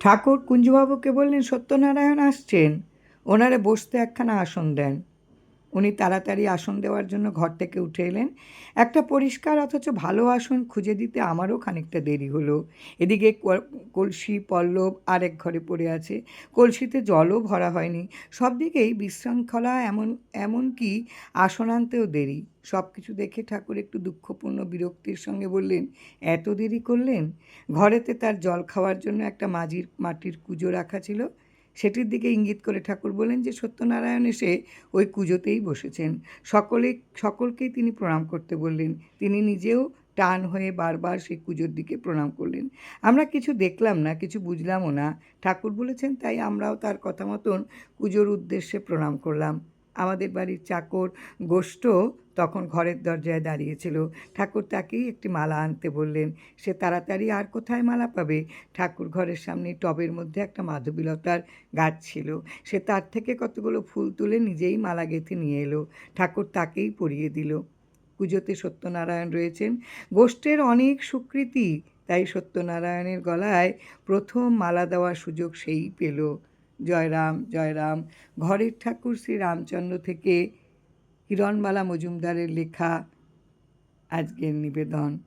ঠাকুর কুঞ্জবাবুকে বললেন সত্যনারায়ণ আসছেন। ওনারে বসতে একখানা আসন দেন। উনি তাড়াতাড়ি আসন দেওয়ার জন্য ঘর থেকে উঠে এলেন। একটা পরিষ্কার অথচ ভালো আসন খুঁজে দিতে আমারও খানিকটা দেরি হলো। এদিকে কলসি, পল্লব আরেক ঘরে পড়ে আছে। কলসিতে জলও ভরা হয়নি। সব দিকেই বিশৃঙ্খলা এমন এমনকি আসন আনতেও দেরি। সব কিছু দেখে ঠাকুর একটু দুঃখপূর্ণ বিরক্তির সঙ্গে বললেন, এত দেরি করলেন? ঘরেতে তার জল খাওয়ার জন্য একটা মাঝির মাটির কুজো রাখা ছিল। সেটির দিকে ইঙ্গিত করে ঠাকুর বলেন যে, সত্যনারায়ণ এসে ওই কুজোতেই বসেছেন। সকলে, সকলকেই তিনি প্রণাম করতে বললেন। তিনি নিজেও টান হয়ে বারবার সেই কুজোর দিকে প্রণাম করলেন। আমরা কিছু দেখলাম না, কিছু বুঝলামও না। ঠাকুর বলেছেন, তাই আমরাও তার কথা মতন কুজোর উদ্দেশ্যে প্রণাম করলাম। আমাদের বাড়ির চাকর গোষ্ঠ তখন ঘরের দরজায় দাঁড়িয়েছিল। ঠাকুর তাকেই একটি মালা আনতে বললেন, সে তাড়াতাড়ি আর কোথায় মালা পাবে? ঠাকুর ঘরের সামনে টবের মধ্যে একটা মাধবীলতার গাছ ছিল। সে তার থেকে কতগুলো ফুল তুলে নিজেই মালা গেঁথে নিয়ে এলো। ঠাকুর তাকেই পরিয়ে দিল। পুজোতে সত্যনারায়ণ রয়েছেন। গোষ্ঠের অনেক সুকৃতি, তাই সত্যনারায়ণের গলায় প্রথম মালা দেওয়ার সুযোগ সেই পেল। জয়রাম জয়রাম ঘরের ঠাকুর শ্রী রামচন্দ্র থেকে হিরণবালা মজুমদারের লেখা আজকের নিবেদন।